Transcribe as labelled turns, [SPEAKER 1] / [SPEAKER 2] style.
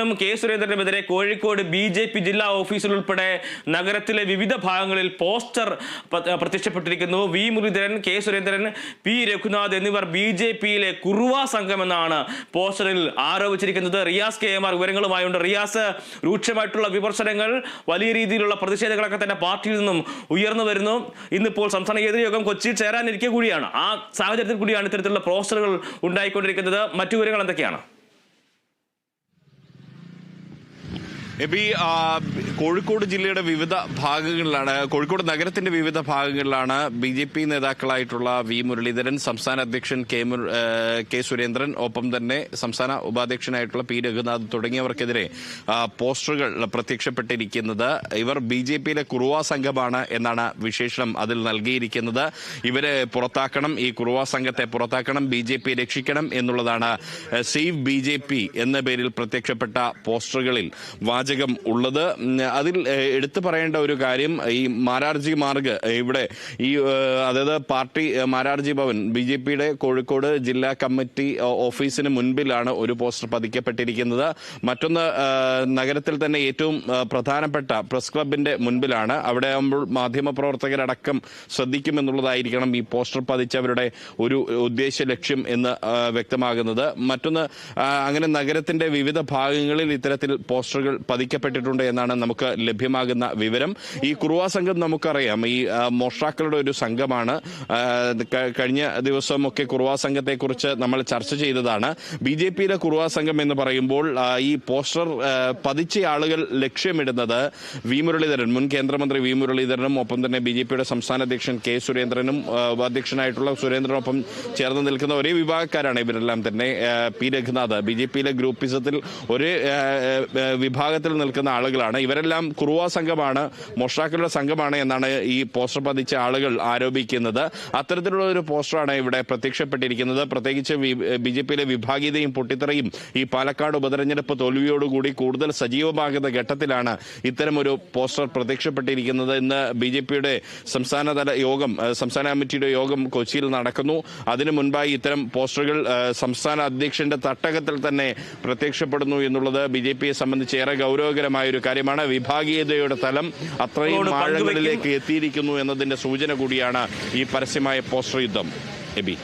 [SPEAKER 1] ും കെ സുരേന്ദ്രനുമെതിരെ Kozhikode B J P ജില്ലാ ഓഫീസിൽ ഉൾപ്പെടെ നഗരത്തിലെ വിവിധ ഭാഗങ്ങളിൽ പോസ്റ്റർ പ്ര- പ്രത്യക്ഷപ്പെട്ടിരിക്കുന്നു. V Muraleedharan K Surendran P Raghunath എന്നിവർ ബി ജെ പിയിലെ കുറുവ സംഘമെന്നാണ് പോസ്റ്ററിൽ ആരോപിച്ചിരിക്കുന്നത്. റിയാസ് കെ എം ആർ വിവരങ്ങളുമായുണ്ട്. റിയാസ് രൂക്ഷമായിട്ടുള്ള വിമർശനങ്ങൾ വലിയ രീതിയിലുള്ള പ്രതിഷേധങ്ങളൊക്കെ തന്നെ പാർട്ടിയിൽ നിന്നും ഉയർന്നു വരുന്നു. ഇന്നിപ്പോൾ സംസ്ഥാന നേതൃയോഗം കൊച്ചിയിൽ ചേരാനിരിക്കെ കൂടിയാണ്. ആ സാഹചര്യത്തിൽ കൂടിയാണ് ഇത്തരത്തിലുള്ള പോസ്റ്ററുകൾ ഉണ്ടായിക്കൊണ്ടിരിക്കുന്നത്. മറ്റു വിവരങ്ങൾ എന്തൊക്കെയാണ്?
[SPEAKER 2] എബി കോഴിക്കോട് ജില്ലയുടെ വിവിധ ഭാഗങ്ങളിലാണ് കോഴിക്കോട് നഗരത്തിന്റെ വിവിധ ഭാഗങ്ങളിലാണ് ബി ജെ പി നേതാക്കളായിട്ടുള്ള വി മുരളീധരൻ സംസ്ഥാന അധ്യക്ഷൻ കെ കെ സുരേന്ദ്രൻ ഒപ്പം തന്നെ സംസ്ഥാന ഉപാധ്യക്ഷനായിട്ടുള്ള പി രഘുനാഥ് തുടങ്ങിയവർക്കെതിരെ പോസ്റ്ററുകൾ പ്രത്യക്ഷപ്പെട്ടിരിക്കുന്നത്. ഇവർ ബി ജെ പിയിലെ കുറുവ സംഘമാണ് എന്നാണ് വിശേഷണം അതിൽ നൽകിയിരിക്കുന്നത്. ഇവരെ പുറത്താക്കണം ഈ കുറുവ സംഘത്തെ പുറത്താക്കണം ബി ജെ പി രക്ഷിക്കണം എന്നുള്ളതാണ് സേവ് ബി ജെ പി എന്ന പേരിൽ പ്രത്യക്ഷപ്പെട്ട പോസ്റ്ററുകളിൽ. വാചകം ഉള്ളത്. അതിൽ എടുത്തു പറയേണ്ട ഒരു കാര്യം ഈ മാരാർജി മാർഗ് ഇവിടെ ഈ അതായത് party Mararji Bhavan B J പിയുടെ കോഴിക്കോട് ജില്ലാ കമ്മിറ്റി ഓഫീസിന് മുൻപിലാണ് ഒരു പോസ്റ്റർ പതിക്കപ്പെട്ടിരിക്കുന്നത്. മറ്റൊന്ന് നഗരത്തിൽ തന്നെ ഏറ്റവും പ്രധാനപ്പെട്ട പ്രസ് ക്ലബിന്റെ മുൻപിലാണ്. അവിടെ ആകുമ്പോൾ മാധ്യമപ്രവർത്തകരടക്കം ശ്രദ്ധിക്കുമെന്നുള്ളതായിരിക്കണം ഈ പോസ്റ്റർ പതിച്ചവരുടെ ഒരു ഉദ്ദേശ ലക്ഷ്യം എന്ന് വ്യക്തമാകുന്നത്. മറ്റൊന്ന് അങ്ങനെ നഗരത്തിന്റെ വിവിധ ഭാഗങ്ങളിൽ ഇത്തരത്തിൽ പോസ്റ്ററുകൾ പതിക്കപ്പെട്ടിട്ടുണ്ട് എന്നാണ് നമുക്ക് ലഭ്യമാകുന്ന വിവരം. ഈ കുറുവ സംഘം നമുക്കറിയാം. ഈ മോഷ്ടാക്കളുടെ ഒരു സംഘമാണ്. കഴിഞ്ഞ ദിവസമൊക്കെ കുറുവ സംഘത്തെക്കുറിച്ച് നമ്മൾ ചർച്ച ചെയ്തതാണ്. ബി ജെ പിയിലെ കുറുവ സംഘം എന്ന് പറയുമ്പോൾ ഈ പോസ്റ്റർ പതിച്ച ആളുകൾ ലക്ഷ്യമിടുന്നത് വി മുരളീധരൻ മുൻ കേന്ദ്രമന്ത്രി വി മുരളീധരനും ഒപ്പം തന്നെ ബി ജെ പിയുടെ സംസ്ഥാന അധ്യക്ഷൻ കെ സുരേന്ദ്രനും ഉപാധ്യക്ഷനായിട്ടുള്ള സുരേന്ദ്രനൊപ്പം ചേർന്ന് നിൽക്കുന്ന ഒരേ വിഭാഗക്കാരാണ് ഇവരെല്ലാം തന്നെ. പി രഘുനാഥ് ബി ജെ പിയിലെ ഗ്രൂപ്പിസത്തിൽ ഒരേ ആ, വിഭാഗത്തിൽ നിൽക്കുന്ന ആളുകളാണ്. ഇവരെല്ലാം കുറുവ സംഘമാണ് മൊഷാക്കളുടെ സംഘമാണ് എന്നാണ് ഈ പോസ്റ്റർ പതിച്ച ആളുകൾ ആരോപിക്കുന്നത്. അത്തരത്തിലുള്ള ഒരു പോസ്റ്ററാണ് ഇവിടെ പ്രത്യക്ഷപ്പെട്ടിരിക്കുന്നത്. പ്രത്യേകിച്ച് ബി ജെ പിയിലെ വിഭാഗീയതയും പൊട്ടിത്തെറിയും ഈ പാലക്കാട് ഉപതെരഞ്ഞെടുപ്പ് തോൽവിയോടുകൂടി കൂടുതൽ സജീവമാകുന്ന ഘട്ടത്തിലാണ് ഇത്തരമൊരു പോസ്റ്റർ പ്രത്യക്ഷപ്പെട്ടിരിക്കുന്നത്. ഇന്ന് ബി ജെ പിയുടെ സംസ്ഥാനതല യോഗം സംസ്ഥാന കമ്മിറ്റിയുടെ യോഗം കൊച്ചിയിൽ നടക്കുന്നു. അതിനു മുൻപായി ഇത്തരം പോസ്റ്ററുകൾ സംസ്ഥാന അധ്യക്ഷന്റെ തട്ടകത്തിൽ തന്നെ പ്രത്യക്ഷപ്പെടുന്നു എന്നുള്ളത് ബി ജെ പിയെ സംബന്ധിച്ച് ഏറെ ഗൗരവകരമായ ഒരു കാര്യമാണ്. വിഭാഗീയതയുടെ തലം അത്രയും ആഴങ്ങളിലേക്ക് എത്തിയിരിക്കുന്നു എന്നതിന്റെ സൂചന കൂടിയാണ് ഈ പരസ്യമായ പോസ്റ്റർ യുദ്ധം. എബി.